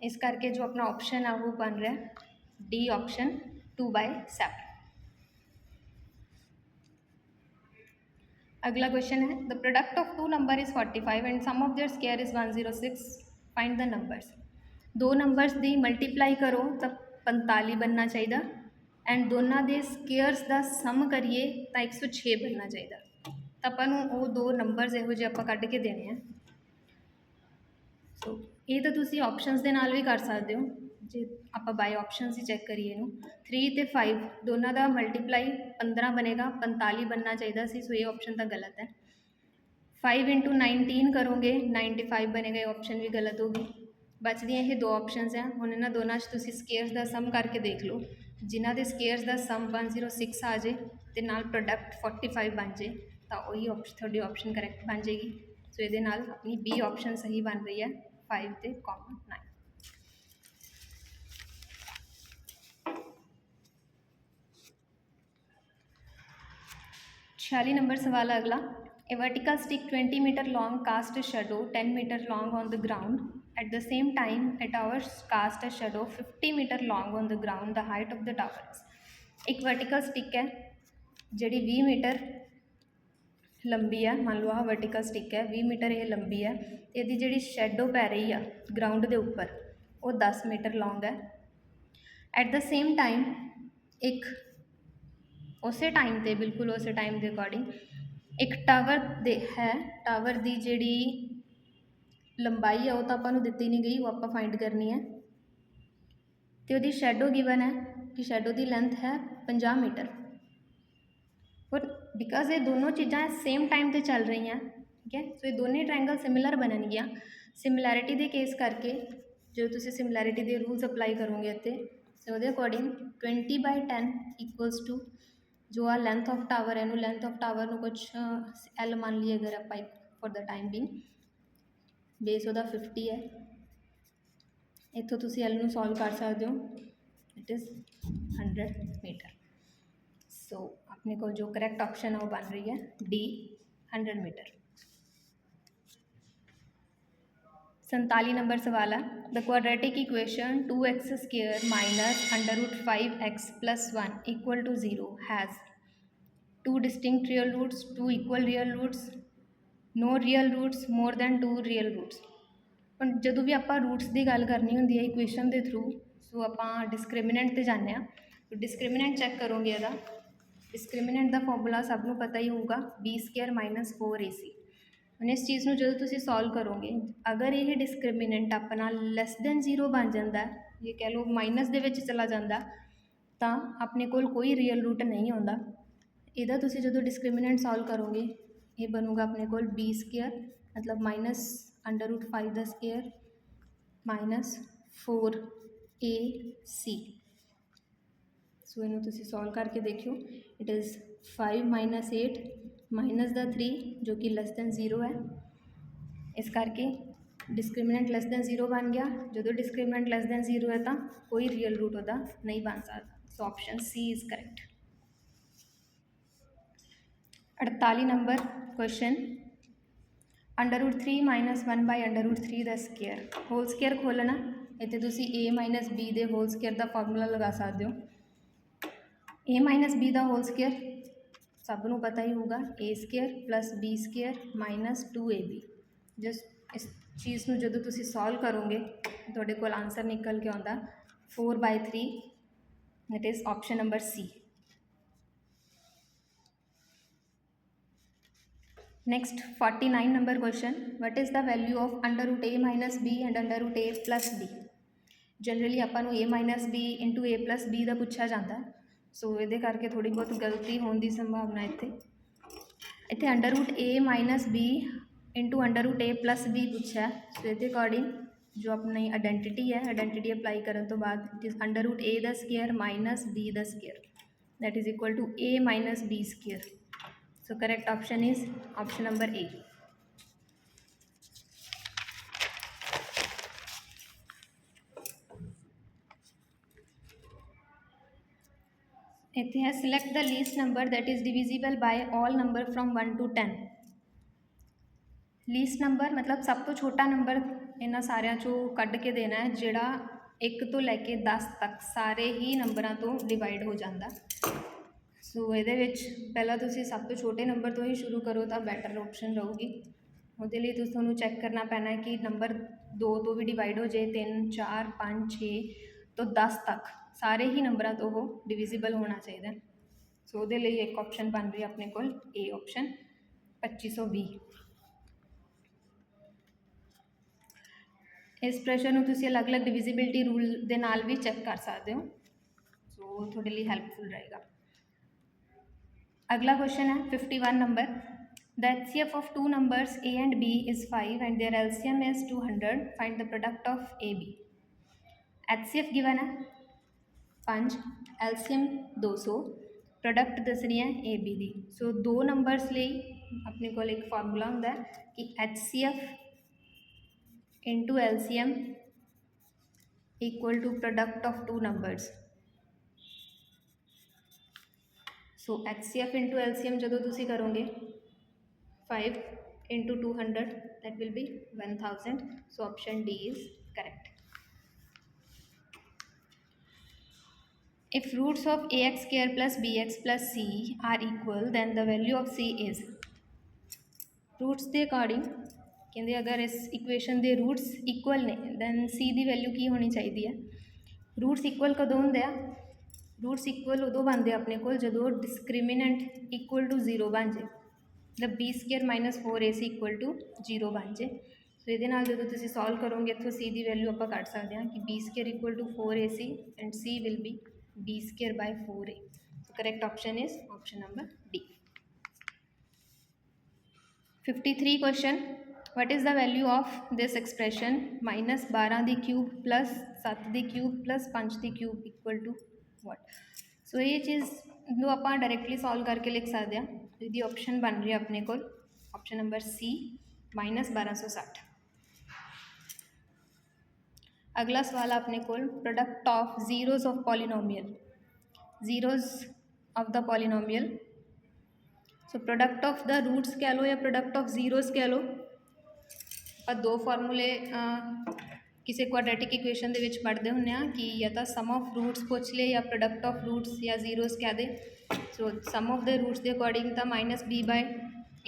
Speaker 1: इस करके जो अपना ऑप्शन है, वो बन रहा है D option two by seven अगला क्वेश्चन है the product of two number is forty five and sum of their square is one zero six find the numbers दो नंबर्स दी मल्टीप्लाई करो, तब पंताली बनना चाहिए ਐਂਡ ਦੋਨਾਂ ਦੇ ਸਕੇਅਰਸ ਦਾ ਸਮ ਕਰੀਏ ਤਾਂ 106 ਬਣਨਾ ਚਾਹੀਦਾ। ਤਾਂ ਆਪਾਂ ਨੂੰ ਉਹ ਦੋ ਨੰਬਰਸ ਇਹੋ ਜਿਹੇ ਆਪਾਂ ਕੱਢ ਕੇ ਦੇਣੇ ਆ। ਸੋ ਇਹ ਤਾਂ ਤੁਸੀਂ ਆਪਸ਼ਨਸ ਦੇ ਨਾਲ ਵੀ ਕਰ ਸਕਦੇ ਹੋ। ਜੇ ਆਪਾਂ ਬਾਈ ਆਪਸ਼ਨਸ ਹੀ ਚੈੱਕ ਕਰੀਏ ਇਹਨੂੰ। 3 ਤੇ 5 ਦੋਨਾਂ ਦਾ ਮਲਟੀਪਲਾਈ 15 ਬਣੇਗਾ 45 ਬਣਨਾ ਚਾਹੀਦਾ ਸੀ, ਸੋ ਇਹ ਆਪਸ਼ਨ ਤਾਂ ਗਲਤ ਹੈ। 5 ਇੰਟੂ 19 ਕਰੋਗੇ 95 ਬਣੇਗਾ, ਇਹ ਆਪਸ਼ਨ ਵੀ ਗਲਤ ਹੋਗੀ ਬਚਦੀਆਂ ਇਹ ਦੋ ਆਪਸ਼ਨਸ ਹੈ ਹੁਣ ਇਹਨਾਂ ਦੋਨਾਂ 'ਚ ਤੁਸੀਂ ਸਕੇਅਰਸ ਦਾ ਸਮ ਕਰਕੇ ਦੇਖ ਲਓ। ਜਿਨ੍ਹਾਂ ਦੇ ਸਕੇਅਰਸ ਦਾ ਸਮ 106 ਆ ਜੇ ਤੇ ਨਾਲ ਪ੍ਰੋਡਕਟ 45 ਬਣ ਜੇ, ਤਾਂ ਉਹੀ ਆਪਸ਼ਨ ਤੁਹਾਡੀ ਆਪਸ਼ਨ ਕਰੈਕਟ ਬਣ ਜਾਏਗੀ ਸੋ ਇਹਦੇ ਨਾਲ ਆਪਣੀ ਬੀ ਆਪਸ਼ਨ ਸਹੀ ਬਣ ਰਹੀ ਹੈ 5 ਤੇ ਕਾਮਨ 9 46 ਨੰਬਰ ਸਵਾਲ ਅਗਲਾ A vertical stick 20 meter long cast a shadow 10 meter long on the ground. At the same time, a tower cast a shadow 50 meter long on the ground. The height of the tower is. ਇੱਕ vertical stick ਹੈ ਜਿਹੜੀ 20 metre ਲੰਬੀ ਹੈ ਮੰਨ ਲਓ ਆਹ vertical stick ਹੈ 20 metre ਇਹ ਲੰਬੀ ਹੈ ਇਹਦੀ ਜਿਹੜੀ ਸ਼ੈਡੋ ਪੈ ਰਹੀ ਆ ਗਰਾਊਂਡ ਦੇ ਉੱਪਰ ਉਹ 10 ਮੀਟਰ ਲੌਂਗ ਹੈ ਐਟ ਦਾ ਸੇਮ ਟਾਈਮ ਇੱਕ ਉਸੇ ਟਾਈਮ ਤੇ ਬਿਲਕੁਲ ਉਸੇ ਟਾਈਮ ਦੇ ਅਕੋਰਡਿੰਗ ਇੱਕ ਟਾਵਰ ਦੇ ਹੈ ਟਾਵਰ ਦੀ ਜਿਹੜੀ ਲੰਬਾਈ ਆ, ਉਹ ਤਾਂ ਆਪਾਂ ਨੂੰ ਦਿੱਤੀ ਨਹੀਂ ਗਈ, ਉਹ ਆਪਾਂ ਫਾਈਂਡ ਕਰਨੀ ਹੈ। ਤੇ ਉਹਦੀ ਸ਼ੈਡੋ ਗਿਵਨ ਹੈ ਕਿ ਸ਼ੈਡੋ ਦੀ ਲੈਂਥ ਹੈ 50 ਮੀਟਰ। ਪਰ ਬਿਕਾਜ਼ ਇਹ ਦੋਨੋਂ ਚੀਜ਼ਾਂ ਸੇਮ ਟਾਈਮ ਤੇ ਚੱਲ ਰਹੀਆਂ, ਠੀਕ ਹੈ? ਸੋ ਇਹ ਦੋਨੇ ਟ੍ਰਾਇੰਗਲ ਸਿਮਿਲਰ ਬਣਨਗੀਆਂ। ਸਿਮਿਲੈਰਿਟੀ ਦੇ ਕੇਸ ਕਰਕੇ, ਜਦੋਂ ਤੁਸੀਂ ਸਿਮਿਲੈਰਿਟੀ ਦੇ ਰੂਲਸ ਅਪਲਾਈ ਕਰੋਗੇ ਇੱਥੇ ਸੋ ਉਹਦੇ ਅਕੋਰਡਿੰਗ 20 ਬਾਈ 10 ਇਕੁਅਲਸ ਟੂ ਜੋ ਆ ਲੈਂਥ ਆਫ ਟਾਵਰ ਹੈ, ਇਹਨੂੰ ਲੈਂਥ ਆਫ ਟਾਵਰ ਨੂੰ ਕੁਝ ਐਲ ਮੰਨ ਲਈਏ ਅਗਰ ਆਪਾਂ for the time being base ਉਹਦਾ 50 ਹੈ। ਇੱਥੋਂ ਤੁਸੀਂ ਐਲ ਨੂੰ ਸੋਲਵ ਕਰ ਸਕਦੇ ਹੋ। ਇਟ ਇਜ਼ 100 ਮੀਟਰ ਸੋ ਆਪਣੇ ਕੋਲ ਜੋ ਕਰੈਕਟ ਆਪਸ਼ਨ ਹੈ ਉਹ ਬਣ ਰਹੀ ਹੈ ਡੀ 100 ਮੀਟਰ 47 ਨੰਬਰ ਸਵਾਲ ਹੈ the quadratic equation 2x square minus under root 5x plus 1 equal to 0 has two distinct real roots, two equal real roots, no real roots more than two real roots ਹੁਣ ਜਦੋਂ ਵੀ ਆਪਾਂ roots ਦੀ ਗੱਲ ਕਰਨੀ ਹੁੰਦੀ ਹੈ equation ਦੇ through ਸੋ ਆਪਾਂ ਡਿਸਕ੍ਰਿਮੀਨੈਂਟ ਤੇ ਜਾਂਦੇ ਆ ਡਿਸਕ੍ਰਿਮੀਨੈਂਟ ਚੈੱਕ ਕਰੋਗੇ ਇਹਦਾ। ਡਿਸਕ੍ਰਿਮੀਨੈਂਟ ਦਾ ਫਾਰਮੂਲਾ ਸਭ ਨੂੰ ਪਤਾ ਹੀ ਹੋਊਗਾ b ਸਕੁਅਰ ਮਾਈਨਸ 4ac ਹੁਣ ਇਸ ਚੀਜ਼ ਨੂੰ ਜਦੋਂ ਤੁਸੀਂ ਸੋਲਵ ਕਰੋਗੇ ਅਗਰ ਇਹ ਡਿਸਕ੍ਰਿਮੀਨੈਂਟ ਆਪਣਾ ਲੈਸ ਦੈਨ 0 ਬਣ ਜਾਂਦਾ ਹੈ, ਇਹ ਕਹਿ ਲਓ ਮਾਈਨਸ ਦੇ ਵਿੱਚ ਚਲਾ ਜਾਂਦਾ ਤਾਂ ਆਪਣੇ ਕੋਲ ਕੋਈ ਰੀਅਲ ਰੂਟ ਨਹੀਂ ਆਉਂਦਾ। ਇਹਦਾ ਤੁਸੀਂ ਜਦੋਂ ਡਿਸਕ੍ਰਿਮੀਨੈਂਟ ਸੋਲਵ ਕਰੋਗੇ ਇਹ ਬਣੂਗਾ ਆਪਣੇ ਕੋਲ b ਸਕੁਅਰ ਮਤਲਬ ਮਾਈਨਸ ਅੰਡਰ ਰੂਟ 5 ਦਾ ਸਕੁਅਰ ਮਾਈਨਸ 4ac ਸੋ ਇਹਨੂੰ ਤੁਸੀਂ ਸੋਲਵ ਕਰਕੇ ਦੇਖਿਓ ਇਟ ਇਜ਼ 5 ਮਾਈਨਸ 8 ਮਾਈਨਸ ਦਾ 3 ਜੋ ਕਿ ਲੈਸ ਦੈਨ 0 ਹੈ ਇਸ ਕਰਕੇ ਡਿਸਕ੍ਰਿਮੀਨੈਂਟ ਲੈਸ ਦੈਨ 0 ਬਣ ਗਿਆ ਜਦੋਂ ਡਿਸਕ੍ਰਿਮੀਨੈਂਟ ਲੈਸ ਦੈਨ 0 ਹੈ ਤਾਂ ਕੋਈ ਰੀਅਲ ਰੂਟ ਉਹਦਾ ਨਹੀਂ ਬਣ ਸਕਦਾ so option C is correct 48 number question under root 3 minus 1 by under root 3 ਦਾ ਸਕੁਅਰ ਹੋਲ ਸਕੁਅਰ ਖੋਲ੍ਹਣਾ ਇੱਥੇ ਤੁਸੀਂ a ਮਾਈਨਸ b ਦੇ ਹੋਲ ਸਕੁਅਰ ਦਾ ਫਾਰਮੂਲਾ ਲਗਾ ਸਕਦੇ ਹੋ a ਮਾਈਨਸ b ਦਾ ਹੋਲ ਸਕੁਅਰ ਸਭ ਨੂੰ ਪਤਾ ਹੀ ਹੋਊਗਾ a square plus b square minus 2ab just ਇਸ ਚੀਜ਼ ਨੂੰ ਜਦੋਂ ਤੁਸੀਂ ਸੋਲਵ ਕਰੋਗੇ ਤੁਹਾਡੇ ਕੋਲ ਆਨਸਰ ਨਿਕਲ ਕੇ ਆਉਂਦਾ 4 by 3 that is option number C next 49 number question what is the value of under root a minus b and under root a plus b generally ਆਪਾਂ ਨੂੰ a minus b into a plus b ਦਾ ਪੁੱਛਿਆ ਜਾਂਦਾ ਸੋ ਇਹਦੇ ਕਰਕੇ ਥੋੜੀ ਬਹੁਤ ਗਲਤੀ ਹੋਣ ਦੀ ਸੰਭਾਵਨਾ ਇੱਥੇ ਇੱਥੇ under root a minus b into under root a plus b ਪੁੱਛਿਆ ਸੋ ਇਹਦੇ ਅਕੋਰਡਿੰਗ ਜੋ ਆਪਣੀ ਆਇਡੈਂਟੀਟੀ ਹੈ ਆਇਡੈਂਟੀਟੀ ਅਪਲਾਈ ਕਰਨ ਤੋਂ ਬਾਅਦ it is under root a ਦਾ square minus b the square that is equal to a minus b square So correct option is option number A. ਇੱਥੇ ਹੈ select the least number that is divisible by all number from 1 to 10 least number ਮਤਲਬ ਸਭ ਤੋਂ ਛੋਟਾ number ਇਹਨਾਂ ਸਾਰਿਆਂ ਚੋਂ ਕੱਢ ਕੇ ਦੇਣਾ ਹੈ ਜਿਹੜਾ 1 ਤੋਂ ਲੈ ਕੇ 10 ਤੱਕ ਸਾਰੇ ਹੀ ਨੰਬਰਾਂ ਤੋਂ ਡਿਵਾਈਡ ਹੋ ਜਾਂਦਾ ਸੋ ਇਹਦੇ ਵਿੱਚ ਪਹਿਲਾਂ ਤੁਸੀਂ ਸਭ ਤੋਂ ਛੋਟੇ ਨੰਬਰ ਤੋਂ ਹੀ ਸ਼ੁਰੂ ਕਰੋ ਤਾਂ ਬੈਟਰ ਆਪਸ਼ਨ ਰਹੂਗੀ। ਉਹਦੇ ਲਈ ਤੁਸੀਂ ਤੁਹਾਨੂੰ ਚੈੱਕ ਕਰਨਾ ਪੈਣਾ ਕਿ ਨੰਬਰ 2 ਤੋਂ ਵੀ ਡਿਵਾਈਡ ਹੋ ਜੇ 3 4 5 6 ਤੋਂ 10 ਤੱਕ ਸਾਰੇ ਹੀ ਨੰਬਰਾਂ ਤੋਂ ਉਹ ਡਿਵੀਜ਼ੀਬਲ ਹੋਣਾ ਚਾਹੀਦਾ ਸੋ ਉਹਦੇ ਲਈ ਇੱਕ ਆਪਸ਼ਨ ਬਣ ਰਹੀ ਹੈ ਆਪਣੇ ਕੋਲ ਏ ਆਪਸ਼ਨ 2520 ਇਸ ਪ੍ਰੈਸ਼ਰ ਨੂੰ ਤੁਸੀਂ ਅਲੱਗ-ਅਲੱਗ ਡਿਵੀਜ਼ੀਬਿਲਟੀ ਰੂਲ ਦੇ ਨਾਲ ਵੀ ਚੈੱਕ ਕਰ ਸਕਦੇ ਹੋ। ਸੋ ਤੁਹਾਡੇ ਲਈ ਹੈਲਪਫੁਲ ਰਹੇਗਾ। ਅਗਲਾ ਕੁਐਸਚਨ ਹੈ 51 number The HCF of two numbers a and b is 5 and their LCM is 200. Find the product of AB. HCF given ਹੈ 5 LCM 200 ਪ੍ਰੋਡਕਟ ਦੱਸਣੀ ਹੈ AB ਦੀ ਸੋ ਦੋ ਨੰਬਰਸ ਲਈ ਆਪਣੇ ਕੋਲ ਇੱਕ ਫਾਰਮੂਲਾ ਹੁੰਦਾ ਹੈ ਕਿ HCF into LCM equal to product of two numbers. So HCF into LCM ਜਦੋਂ ਤੁਸੀਂ ਕਰੋਗੇ 5 into 200 that will be 1000 so option D is correct if roots of ax square plus bx plus c are equal then the value of c is roots ਦੇ according ਕਹਿੰਦੇ ਅਗਰ ਇਸ equation ਦੇ roots equal ਨੇ then c ਦੀ value ਕੀ ਹੋਣੀ ਚਾਹੀਦੀ ਹੈ roots equal ਕਦੋਂ ਹੁੰਦੇ ਆ ਰੂਟਸ ਇਕੁਅਲ ਉਦੋਂ ਬਣਦੇ ਆਪਣੇ ਕੋਲ ਜਦੋਂ ਡਿਸਕ੍ਰਿਮੀਨੈਂਟ ਇਕੁਅਲ ਟੂ 0 ਬਣ ਜੇ ਮਤਲਬ b square minus 4ac equal to 0 ਬਣ ਜੇ ਸੋ ਇਹਦੇ ਨਾਲ ਜਦੋਂ ਤੁਸੀਂ ਸੋਲਵ ਕਰੋਗੇ, ਇੱਥੋਂ c ਦੀ ਵੈਲਿਊ ਆਪਾਂ ਕੱਢ ਸਕਦੇ ਹਾਂ ਕਿ b square equal to 4ac and c will be b square by 4a so correct option is option number D 53 question, what is the value of this expression? minus 12 ਦੀ cube plus 7 ਦੀ cube plus 5 the cube equal to what so ਇਹ ਚੀਜ਼ ਨੂੰ ਆਪਾਂ directly solve ਕਰਕੇ ਲਿਖ ਸਕਦੇ ਹਾਂ ਇਹਦੀ ਆਪਸ਼ਨ ਬਣ ਰਹੀ ਹੈ ਆਪਣੇ ਕੋਲ ਆਪਸ਼ਨ ਨੰਬਰ ਸੀ ਮਾਈਨਸ 1260 ਅਗਲਾ ਸਵਾਲ ਆ ਆਪਣੇ ਕੋਲ product of zeros of polynomial zeros of the polynomial so product of the roots ਕਹਿ ਲਓ ਜਾਂ ਪ੍ਰੋਡਕਟ ਆਫ ਜ਼ੀਰੋਜ਼ ਕਹਿ ਲਓ ਆਪਾਂ ਦੋ ਫਾਰਮੂਲੇ ਕਿਸੇ ਕੁਆਡਰੈਟਿਕ ਇਕੁਏਸ਼ਨ ਦੇ ਵਿੱਚ ਪੜ੍ਹਦੇ ਹੁੰਦੇ ਆ ਕਿ ਜਾਂ ਤਾਂ ਸਮ ਆਫ ਰੂਟਸ ਪੁੱਛ ਲਏ ਜਾਂ ਪ੍ਰੋਡਕਟ ਆਫ ਰੂਟਸ ਜਾਂ ਜ਼ੀਰੋਸ ਕਹਿ ਦੇ। So sum of the roots ਦੇ ਅਕੋਰਡਿੰਗ ਤਾਂ ਮਾਈਨਸ ਬੀ ਬਾਏ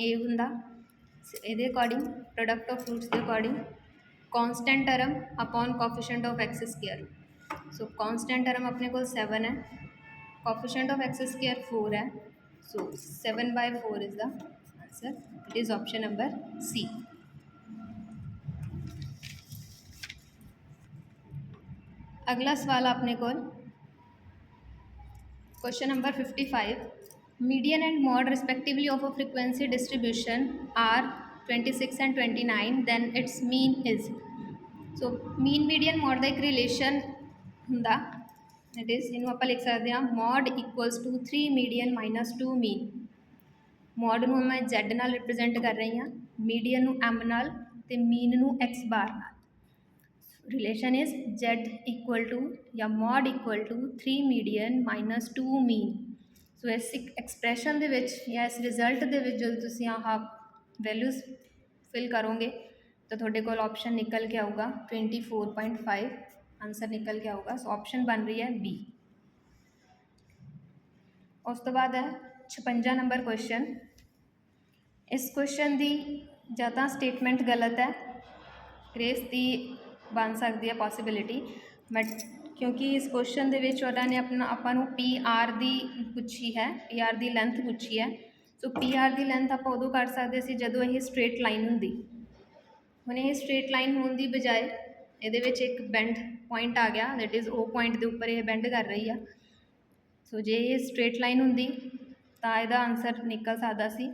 Speaker 1: ਏ ਹੁੰਦਾ। ਇਹਦੇ ਅਕੋਰਡਿੰਗ ਪ੍ਰੋਡਕਟ ਆਫ ਰੂਟਸ ਦੇ according constant term upon coefficient of x square so constant term ਆਪਣੇ ਕੋਲ 7 ਹੈ। ਕੋਫੀਸ਼ੀਐਂਟ ਆਫ ਐਕਸ ਸਕੁਅਰ 4 ਹੈ। So 7 by 4 is the answer it is option number C ਅਗਲਾ ਸਵਾਲ ਆਪਣੇ ਕੋਲ question number 55 median and mode respectively of a frequency distribution are 26 and 29 then its mean is so mean median mode ਦਾ ਇੱਕ relation ਹੁੰਦਾ that is ਇਹਨੂੰ ਆਪਾਂ ਲਿਖ ਸਕਦੇ ਹਾਂ mod equals to 3 median minus 2 mean mod ਨੂੰ ਮੈਂ z ਨਾਲ ਰਿਪਰੈਜ਼ੈਂਟ ਕਰ ਰਹੀ ਹਾਂ median ਨੂੰ m ਨਾਲ ਤੇ mean ਨੂੰ x bar ਨਾਲ relation is z equal to ਜਾਂ mod equal to 3 median minus 2 mean. ਸੋ ਇਸ ਐਕਸਪ੍ਰੈਸ਼ਨ ਦੇ ਵਿੱਚ ਜਾਂ ਇਸ ਰਿਜ਼ਲਟ ਦੇ ਵਿੱਚ ਜਦੋਂ ਤੁਸੀਂ ਆਹ ਵੈਲਿਊਜ਼ ਫਿਲ ਕਰੋਗੇ ਤਾਂ ਤੁਹਾਡੇ ਕੋਲ ਆਪਸ਼ਨ ਨਿਕਲ ਕੇ ਆਊਗਾ 24.5 ਆਨਸਰ ਨਿਕਲ ਕੇ ਆਊਗਾ ਸੋ ਆਪਸ਼ਨ ਬਣ ਰਹੀ ਹੈ ਬੀ ਉਸ ਤੋਂ ਬਾਅਦ ਹੈ 56 ਨੰਬਰ ਕੁਐਸਚਨ ਇਸ ਕੁਐਸਚਨ ਦੀ ਜਾਂ ਤਾਂ ਸਟੇਟਮੈਂਟ ਗਲਤ ਹੈ ਗ੍ਰੇਸ ਦੀ ਬਣ ਸਕਦੀ ਹੈ ਪੋਸੀਬਿਲਿਟੀ ਬਟ ਕਿਉਂਕਿ ਇਸ ਕੁਐਸਚਨ ਦੇ ਵਿੱਚ ਉਹਨਾਂ ਨੇ ਆਪਣਾ, ਆਪਾਂ ਨੂੰ ਪੀ ਆਰ ਦੀ ਪੁੱਛੀ ਹੈ ਪੀ ਆਰ ਦੀ ਲੈਂਥ ਪੁੱਛੀ ਹੈ। ਸੋ ਪੀ ਆਰ ਦੀ ਲੈਂਥ ਆਪਾਂ ਉਦੋਂ ਕਰ ਸਕਦੇ ਸੀ ਜਦੋਂ ਇਹ ਸਟ੍ਰੇਟ ਲਾਈਨ ਹੁੰਦੀ। ਹੁਣ ਇਹ ਸਟ੍ਰੇਟ ਲਾਈਨ ਹੋਣ ਦੀ ਬਜਾਏ ਇਹਦੇ ਵਿੱਚ ਇੱਕ ਬੈਂਡ ਪੁਆਇੰਟ ਆ ਗਿਆ ਦੈਟ ਇਜ਼ ਉਹ ਪੁਆਇੰਟ ਦੇ ਉੱਪਰ ਇਹ ਬੈਂਡ ਕਰ ਰਹੀ ਆ। ਸੋ ਜੇ ਇਹ ਸਟ੍ਰੇਟ ਲਾਈਨ ਹੁੰਦੀ, ਤਾਂ ਇਹਦਾ ਆਨਸਰ ਨਿਕਲ ਸਕਦਾ ਸੀ।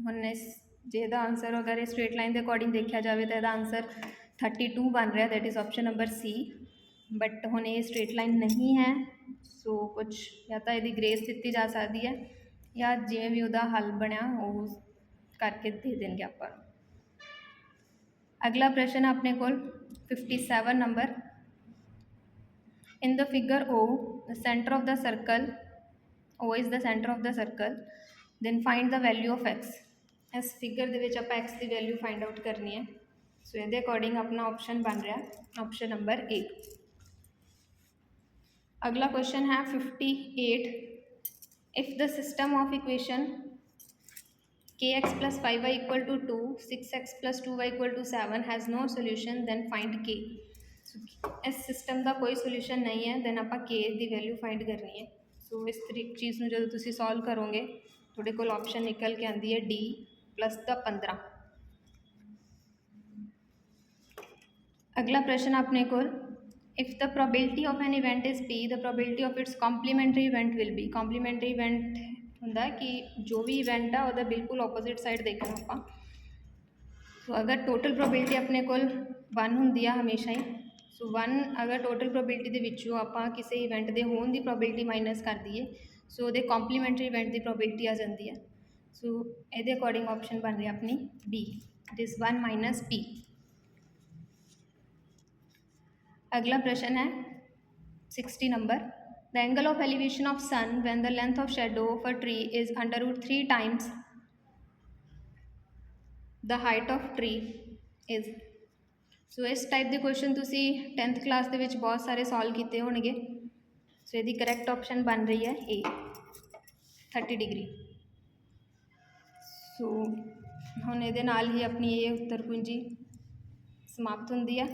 Speaker 1: ਹੁਣ ਇਸ ਜੇ ਇਹਦਾ ਆਨਸਰ ਅਗਰ ਇਹ ਸਟ੍ਰੇਟ ਲਾਈਨ ਦੇ ਅਕੋਰਡਿੰਗ ਦੇਖਿਆ ਜਾਵੇ ਤਾਂ ਇਹਦਾ ਆਨਸਰ 32 ਬਣ ਰਿਹਾ that is option number C but ਹੁਣ ਇਹ ਸਟ੍ਰੇਟ ਲਾਈਨ ਨਹੀਂ ਹੈ ਸੋ ਕੁਝ ਜਾਂ ਤਾਂ ਇਹਦੀ ਗ੍ਰੇਸ ਦਿੱਤੀ ਜਾ ਸਕਦੀ ਹੈ, ਜਾਂ ਜਿਵੇਂ ਵੀ ਉਹਦਾ ਹੱਲ ਬਣਿਆ, ਉਹ ਕਰਕੇ ਦੇ ਦੇਣਗੇ ਆਪਾਂ ਅਗਲਾ ਪ੍ਰਸ਼ਨ ਹੈ ਆਪਣੇ ਕੋਲ 57 number in the figure O, the center of the circle, O is the center of the circle, then find the value of x. ਇਸ ਫਿਗਰ ਦੇ ਵਿੱਚ ਆਪਾਂ x ਦੀ ਵੈਲਿਊ ਫਾਈਂਡ ਆਊਟ ਕਰਨੀ ਹੈ ਸੋ ਇਹਦੇ ਅਕੋਰਡਿੰਗ ਆਪਣਾ ਆਪਸ਼ਨ ਬਣ ਰਿਹਾ ਆਪਸ਼ਨ ਨੰਬਰ A ਅਗਲਾ ਕੁਐਸਚਨ ਹੈ 58 if the system of equation kx plus 5y equal to 2 6x plus 2y equal to 7 has no solution, then find k. ਸੋ ਇਸ system ਦਾ ਕੋਈ ਸੋਲੂਸ਼ਨ ਨਹੀਂ ਹੈ ਦੈਨ ਆਪਾਂ k ਦੀ ਵੈਲਿਊ ਫਾਈਂਡ ਕਰਨੀ ਹੈ ਸੋ ਇਸ ਤਰੀਕ ਚੀਜ਼ ਨੂੰ ਜਦੋਂ ਤੁਸੀਂ ਸੋਲਵ ਕਰੋਗੇ ਤੁਹਾਡੇ ਕੋਲ ਆਪਸ਼ਨ ਨਿਕਲ ਕੇ ਆਂਦੀ ਹੈ d. ਪਲੱਸ ਦਾ 15 ਅਗਲਾ ਪ੍ਰਸ਼ਨ ਆਪਣੇ ਕੋਲ if the probability of an event is p the probability of its complementary event will be complementary event ਹੁੰਦਾ ਹੈ ਕਿ ਜੋ ਵੀ ਇਵੈਂਟ ਆ ਉਹਦਾ ਬਿਲਕੁਲ ਆਪੋਜ਼ਿਟ ਸਾਈਡ ਦੇਖਣਾ ਆਪਾਂ ਸੋ ਅਗਰ ਟੋਟਲ probability ਆਪਣੇ ਕੋਲ 1 ਹੁੰਦੀ ਆ ਹਮੇਸ਼ਾ ਹੀ ਸੋ 1 ਅਗਰ ਟੋਟਲ probability ਦੇ ਵਿੱਚੋਂ ਆਪਾਂ ਕਿਸੇ ਇਵੈਂਟ ਦੇ ਹੋਣ ਦੀ probability ਮਾਈਨਸ ਕਰ ਦਈਏ ਸੋ ਉਹਦੇ ਕੰਪਲੀਮੈਂਟਰੀ ਇਵੈਂਟ ਦੀ probability ਆ ਜਾਂਦੀ ਹੈ ਸੋ ਇਹਦੇ ਅਕੋਰਡਿੰਗ ਆਪਸ਼ਨ ਬਣ ਰਹੀ ਆਪਣੀ B it is 1 minus P. ਅਗਲਾ ਪ੍ਰਸ਼ਨ ਹੈ 60 number the angle of elevation of sun when the length of shadow of a tree is under root 3 times the height of tree is. So ਇਸ type ਦੇ question ਤੁਸੀਂ 10th class ਦੇ ਵਿੱਚ ਬਹੁਤ ਸਾਰੇ ਸੋਲਵ ਕੀਤੇ ਹੋਣਗੇ। ਸੋ ਇਹਦੀ ਕਰੈਕਟ ਆਪਸ਼ਨ ਬਣ ਰਹੀ ਹੈ ਏ 30 ਡਿਗਰੀ ਸੋ ਹੁਣ ਇਹਦੇ ਨਾਲ ਹੀ ਆਪਣੀ ਇਹ ਉੱਤਰ ਕੁੰਜੀ ਸਮਾਪਤ ਹੁੰਦੀ ਆ।